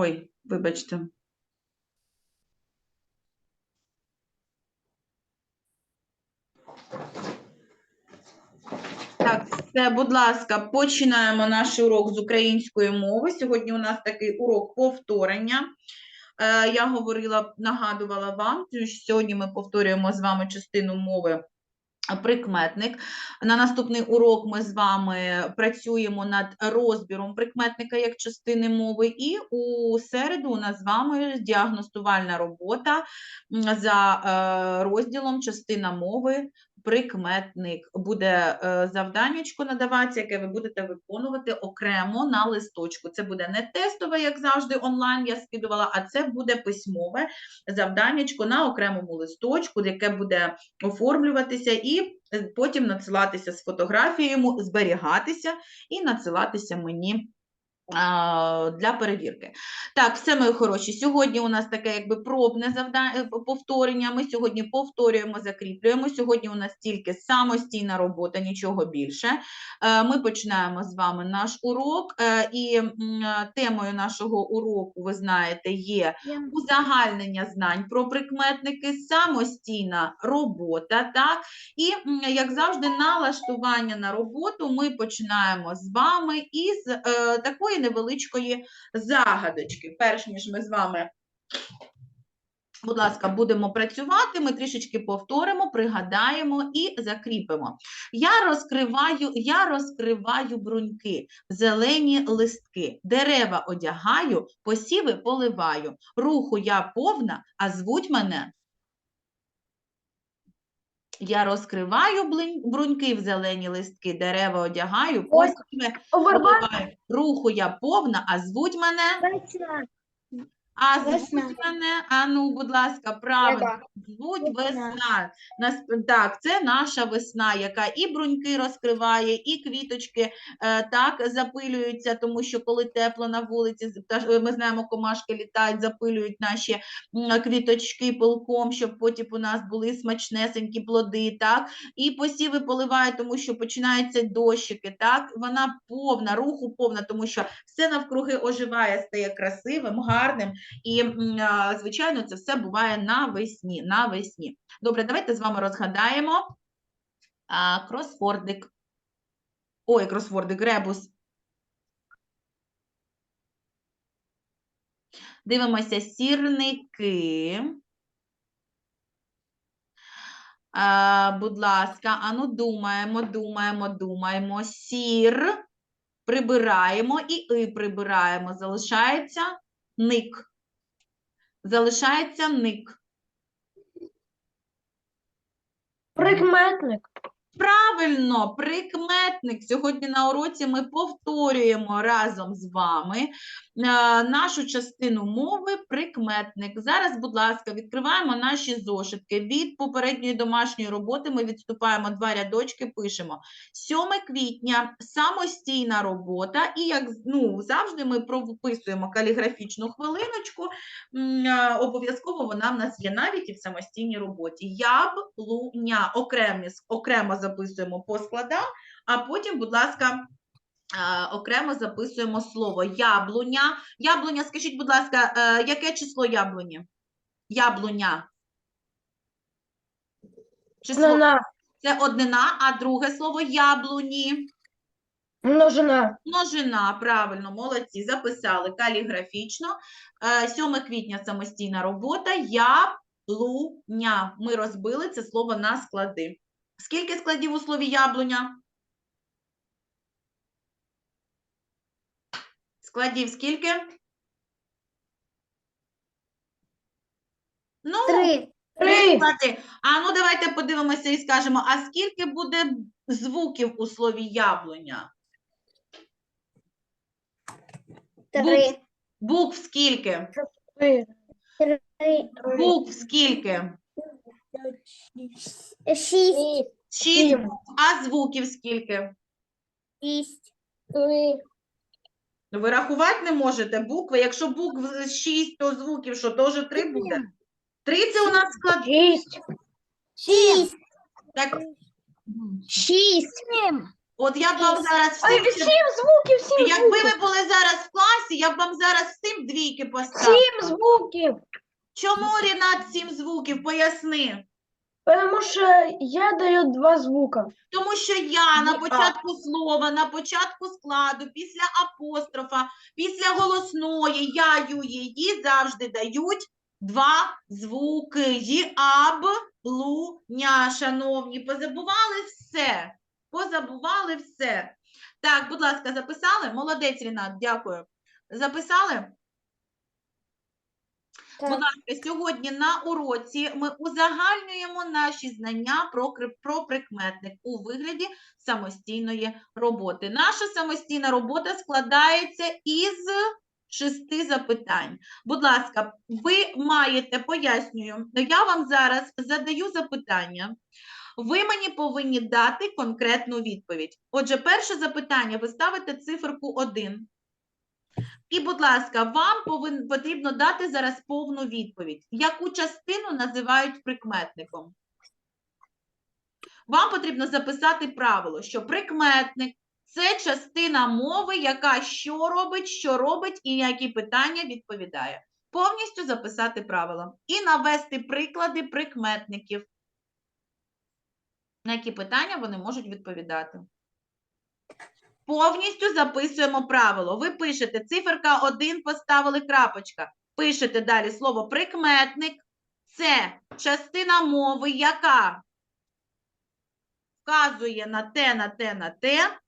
Ой, вибачте. Так, все, будь ласка, починаємо наш урок з української мови. Сьогодні у нас такий урок повторення. Е, Я говорила, нагадувала вам, що сьогодні ми повторюємо з вами частину мови прикметник. На наступний урок ми з вами працюємо над розбіром прикметника як частини мови, і у середу у нас з вами діагностувальна робота за е, розділом частина мови. Прикметник буде е, завданнячко надаватися, яке ви будете виконувати окремо на листочку. Це буде не тестове, як завжди, онлайн я скидувала, а це буде письмове завданнячко на окремому листочку, яке буде оформлюватися і е, потім надсилатися з фотографією, зберігатися і надсилатися мені для перевірки. Так, все мої хороші. Сьогодні у нас таке якби пробне завдання повторення. Ми сьогодні повторюємо, закріплюємо. Сьогодні у нас тільки самостійна робота, нічого більше. Е, Ми починаємо з вами наш урок, е, і е, темою нашого уроку, ви знаєте, є узагальнення знань про прикметники, самостійна робота, так? І, як завжди, налаштування на роботу ми починаємо з вами із е, такої невеличкої загадочки. Перш ніж ми з вами, будь ласка, будемо працювати, ми трішечки повторимо, пригадаємо і закріпимо. Я розкриваю, я розкриваю бруньки, зелені листки, дерева одягаю, посіви поливаю. Руху я повна, а звуть мене. Я розкриваю бруньки в зелені листки, дерева одягаю, Ой, посіви Руху я повна, а звуть мене. А звуть Весна. мене, а ну, будь ласка, правильно, Треба. звуть Весна. весна. Нас, так, це наша весна, яка і бруньки розкриває, і квіточки е, так запилюються, тому що коли тепло на вулиці, з- е, ми знаємо, комашки літають, запилюють наші м, квіточки пилком, щоб потім у нас були смачнесенькі плоди, так, і посіви поливають, тому що починаються дощики, так, вона повна, руху повна, тому що все навкруги оживає, стає красивим, гарним, і, звичайно, це все буває навесні. навесні. Добре, давайте з вами розгадаємо а, кросвордик. Ой, кросвордик, ребус. Дивимося сірники. А, будь ласка, ану думаємо, думаємо, думаємо. Сір. Прибираємо і и прибираємо. Залишається ник. Залишається ник. Прикметник. Правильно, прикметник. Сьогодні на уроці ми повторюємо разом з вами е, нашу частину мови прикметник. Зараз, будь ласка, відкриваємо наші зошитки. Від попередньої домашньої роботи ми відступаємо два рядочки, пишемо 7 квітня, самостійна робота. І як ну, завжди ми прописуємо каліграфічну хвилиночку. Е, Обов'язково вона в нас є навіть і в самостійній роботі. Яблуня окремі, окремо записуємо по складам, а потім, будь ласка, е, окремо записуємо слово яблуня. Яблуня, скажіть, будь ласка, е, яке число яблуні? Яблуня. Число Множина. це однина, а друге слово яблуні. Множина. Множина, правильно, молодці, записали каліграфічно. Е, 7 квітня самостійна робота. Яблуня. Ми розбили це слово на склади. Скільки складів у слові яблуня? Складів скільки? Ну, Три. три Три. склади. А ну давайте подивимося і скажемо, а скільки буде звуків у слові яблуня? Три. Букв скільки? Три. Букв скільки? Шість. Шість Сім. А звуків скільки? Шість. Три. Ну, Ви рахувати не можете букви. Якщо букв шість, то звуків що, теж три буде? Три це у нас склад. Шість. Шість. Так, Шість. Сім. От я б вам зараз всім, звуків, всім якби звуків. ви були зараз в класі, я б вам зараз всім двійки поставила. Сім звуків. Чому Рінат сім звуків? Поясни. Потому що я даю два звука. Тому що я на початку слова, на початку складу, після апострофа, після голосної, я, ю, її завжди дають два звуки. Ї, аб, лу, ня. Шановні, позабували все. Позабували все. Так, будь ласка, записали? Молодець, Рінат, дякую. Записали? Будь ласка, сьогодні на уроці ми узагальнюємо наші знання про, про прикметник у вигляді самостійної роботи. Наша самостійна робота складається із шести запитань. Будь ласка, ви маєте, пояснюю, я вам зараз задаю запитання. Ви мені повинні дати конкретну відповідь. Отже, перше запитання ви ставите циферку 1. І, будь ласка, вам потрібно дати зараз повну відповідь. Яку частину називають прикметником? Вам потрібно записати правило, що прикметник це частина мови, яка що робить, що робить і які питання відповідає. Повністю записати правило. І навести приклади прикметників, на які питання вони можуть відповідати. Повністю записуємо правило. Ви пишете циферка 1, поставили крапочка. Пишете далі слово прикметник. Це частина мови, яка вказує на те, на те, на те,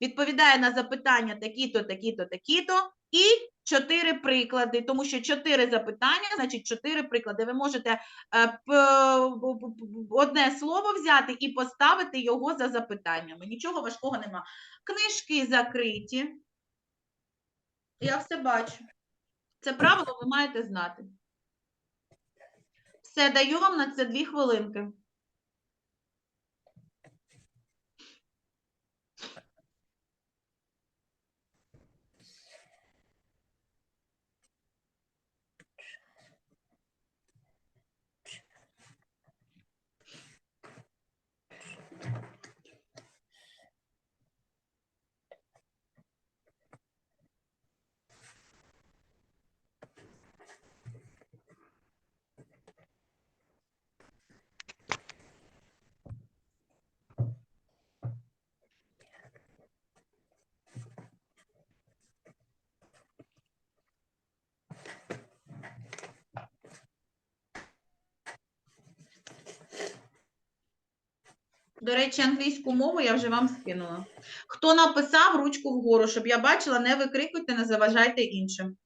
відповідає на запитання такі-то, такі-то, такі-то, і чотири приклади, тому що чотири запитання, значить чотири приклади. Ви можете е, одне слово взяти і поставити його за запитаннями. Нічого важкого нема. Книжки закриті. Я все бачу. Це правило ви маєте знати. Все, даю вам на це дві хвилинки. До речі, англійську мову я вже вам скинула. Хто написав ручку вгору, щоб я бачила, не викрикуйте, не заважайте іншим.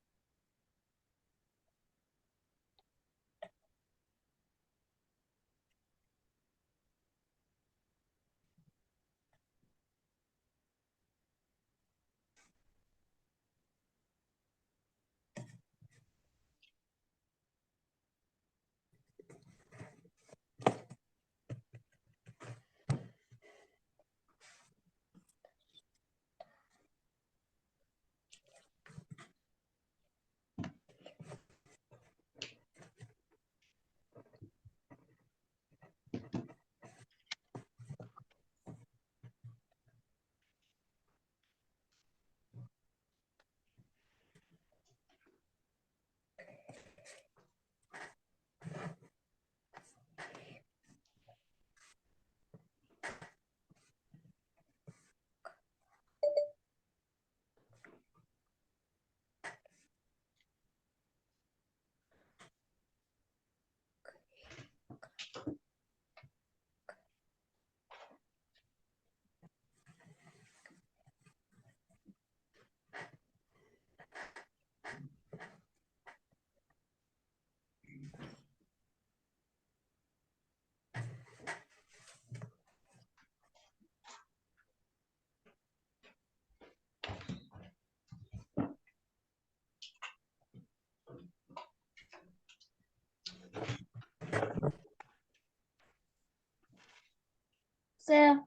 Це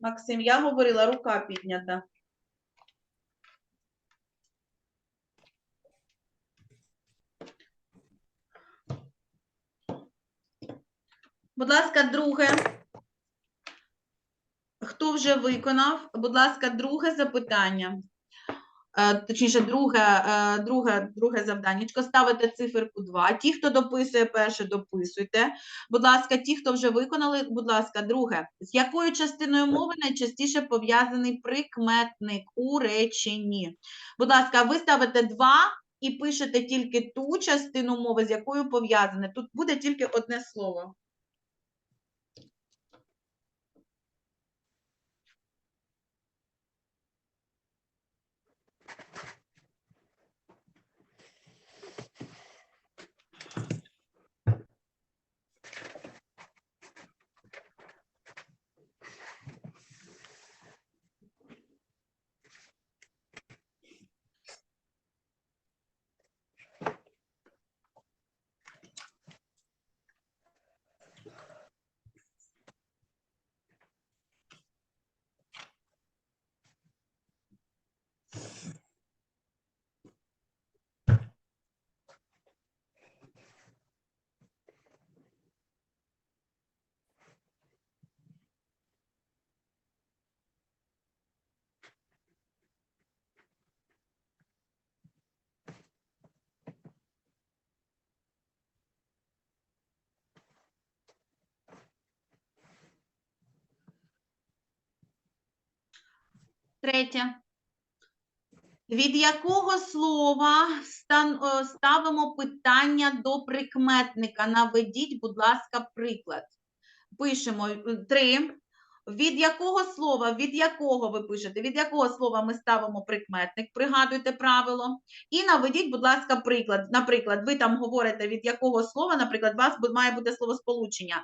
Максим, я говорила, рука піднята. Будь ласка, друге. Хто вже виконав, будь ласка, друге запитання. Е, Точніше, друге, е, друге, друге завданнячко. Ставите циферку 2. Ті, хто дописує перше, дописуйте. Будь ласка, ті, хто вже виконали, будь ласка, друге. З якою частиною мови найчастіше пов'язаний прикметник у реченні? Будь ласка, ви ставите 2 і пишете тільки ту частину мови, з якою пов'язане. Тут буде тільки одне слово. Третє. Від якого слова ставимо питання до прикметника? Наведіть, будь ласка, приклад. Пишемо е, три. Від якого слова, від якого ви пишете, від якого слова ми ставимо прикметник, пригадуйте правило. І наведіть, будь ласка, приклад. Наприклад, ви там говорите, від якого слова, наприклад, у вас має бути словосполучення е, ч-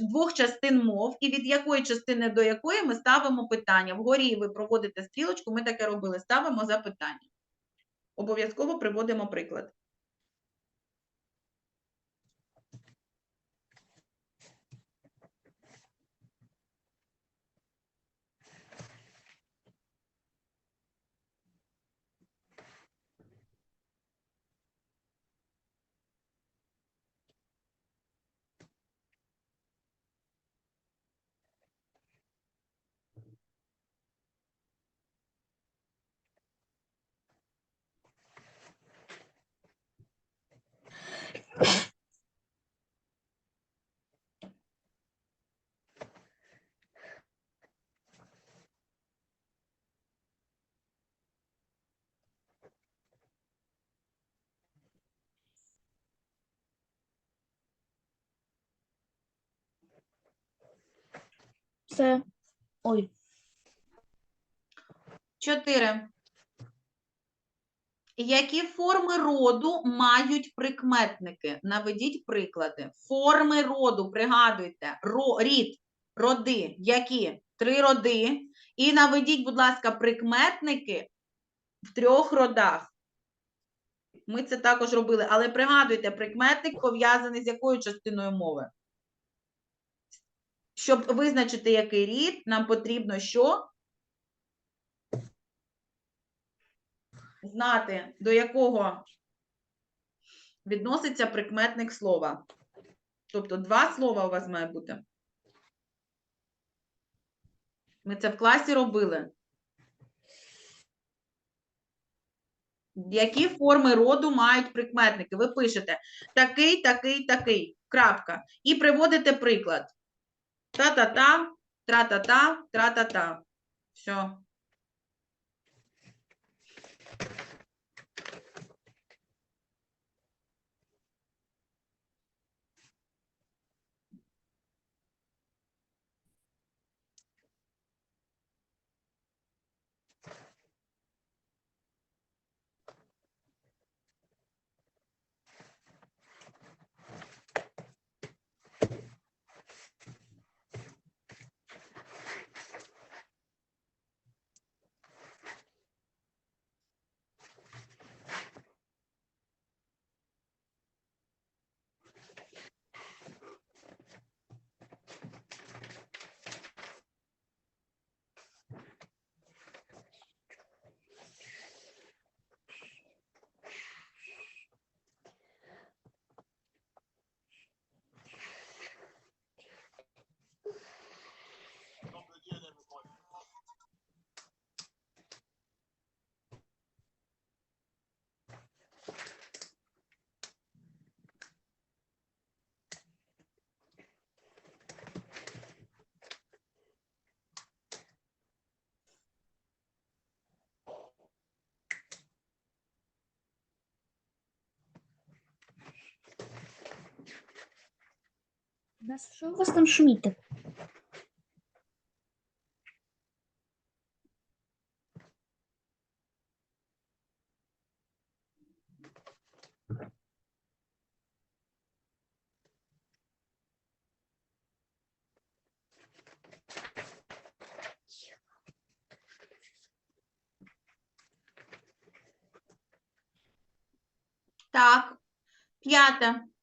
двох частин мов, і від якої частини до якої ми ставимо питання. Вгорі ви проводите стрілочку, ми таке робили, ставимо запитання. Обов'язково приводимо приклад. Все. Ой. Чотири. Які форми роду мають прикметники? Наведіть приклади. Форми роду, пригадуйте, ро, рід, роди. Які? Три роди. І наведіть, будь ласка, прикметники в трьох родах. Ми це також робили, але пригадуйте, прикметник пов'язаний з якою частиною мови? Щоб визначити, який рід, нам потрібно що? знати, до якого відноситься прикметник слова. Тобто два слова у вас має бути. Ми це в класі робили. Які форми роду мають прикметники? Ви пишете такий, такий, такий. Крапка. І приводите приклад. Та-та-та, тра-та-та, тра-та-та. Все. Да що у вас там шуміти? Так, п'яте.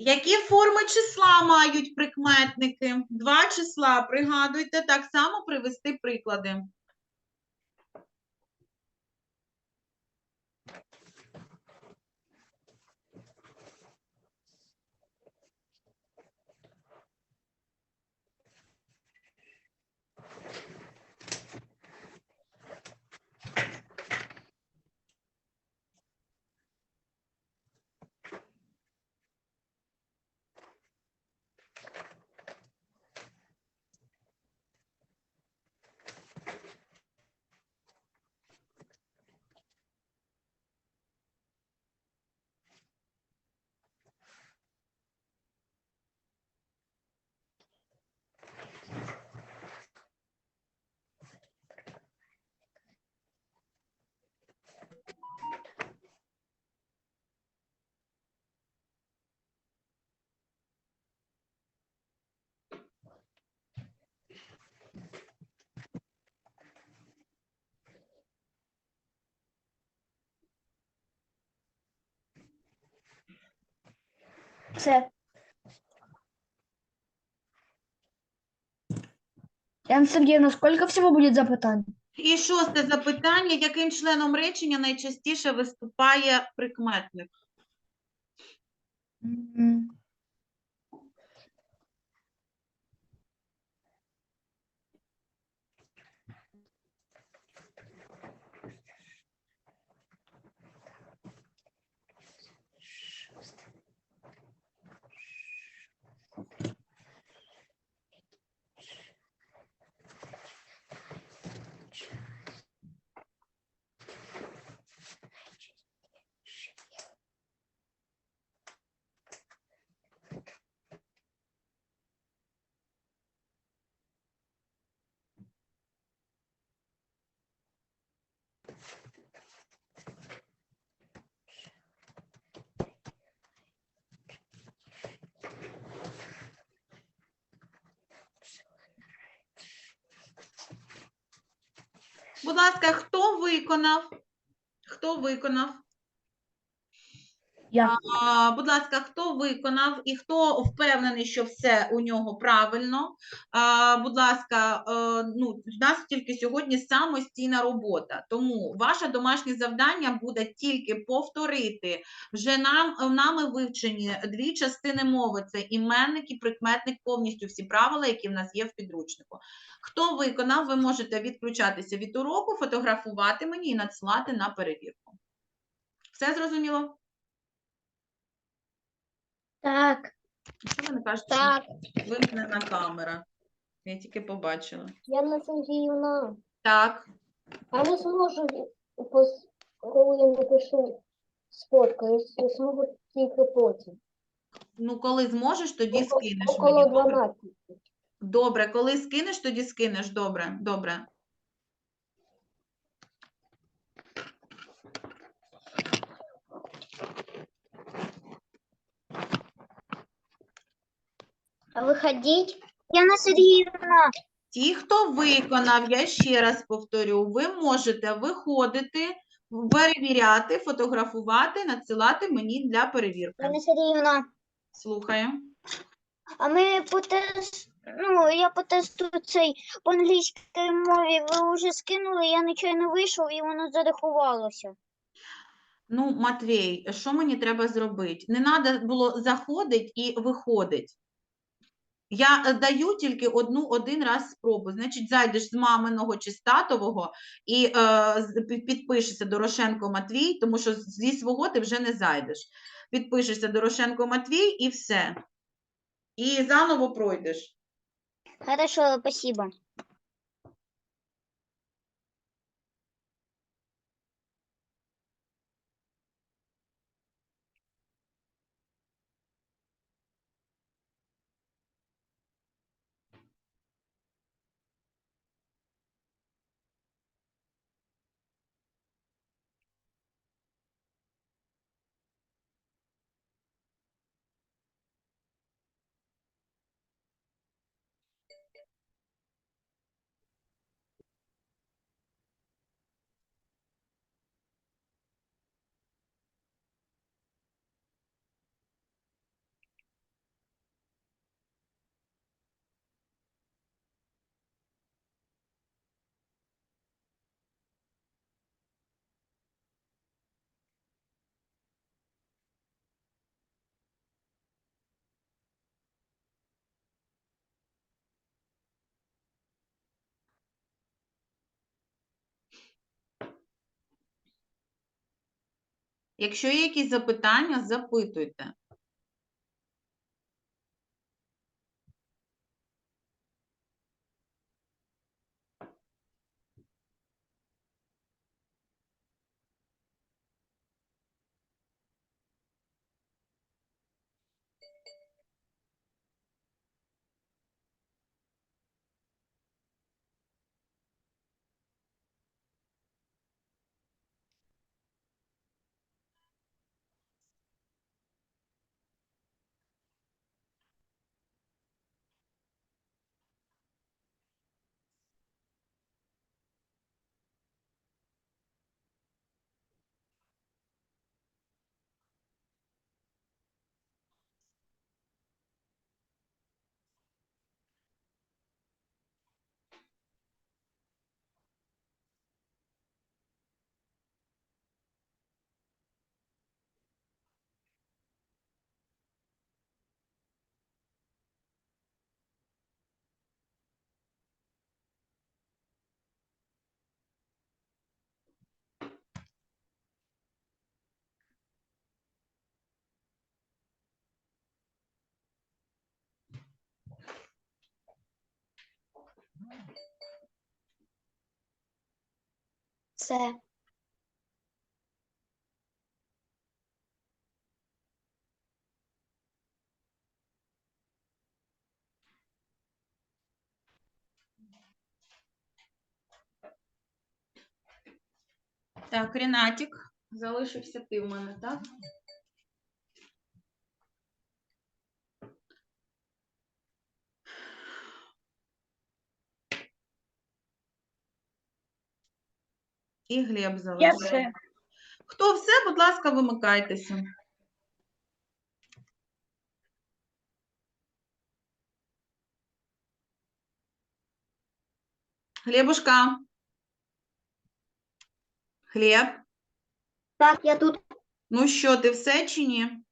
Які форми числа мають прикметники? Два числа, пригадуйте, так само привести приклади. Все. Яна Сергеевна, сколько всего будет запитань? І шосте запитання. Яким членом речення найчастіше виступає прикметник? М, Будь ласка, хто виконав? Хто виконав? А, будь ласка, хто виконав і хто впевнений, що все у нього правильно? Будь ласка, е, ну, в нас тільки сьогодні самостійна робота, тому ваше домашнє завдання буде тільки повторити вже нам нами вивчені дві частини мови: це іменник і прикметник, повністю всі правила, які в нас є в підручнику. Хто виконав, ви можете відключатися від уроку, фотографувати мені і надсилати на перевірку. Все зрозуміло? Так, Що ви не кажете? що так. Вимкнена камера. Я тільки побачила. Яна Сергіївна, Так, а не зможу, пос- коли я напишу сфоткаю, я зможу тільки потім. ну коли зможеш, тоді скинеш Около мені. Добре? 12. Добре, коли скинеш, тоді скинеш. Добре, добре. Виходіть. Яна Сергіївна. Ті, хто виконав, я ще раз повторю, ви можете виходити, перевіряти, фотографувати, надсилати мені для перевірки. Яна Сергіївна, Слухаю. а ми по тест, ну, я по тесту цей по англійській мові ви вже скинули, я нічого не вийшов і воно зарахувалося. Ну, Матвій, що мені треба зробити? Не треба було заходить і виходить. Я е, даю тільки одну один раз спробу. Значить, зайдеш з маминого чи з татового і е, підпишешся Дорошенко Матвій, тому що зі свого ти вже не зайдеш. Підпишешся Дорошенко Матвій і все. І заново пройдеш. Хорошо, спасибо. Якщо є якісь запитання, запитуйте. Це. Так, Рінатік, залишився ти в мене, так? І Глеб залишився. Хто все, будь ласка, вимикайтеся. Глебушка. Глеб, Так, я тут. ну що, ти все чи ні?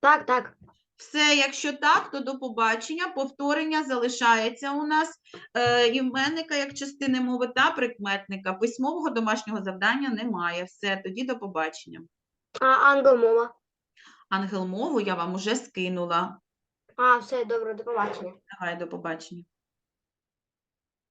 Так, так. Все, якщо так, то до побачення. Повторення залишається у нас е, іменника як частини мови та прикметника. Письмового домашнього завдання немає. Все, тоді до побачення. А англомова. Ангел мову я вам уже скинула. А, все, добре, до побачення. Давай, до побачення.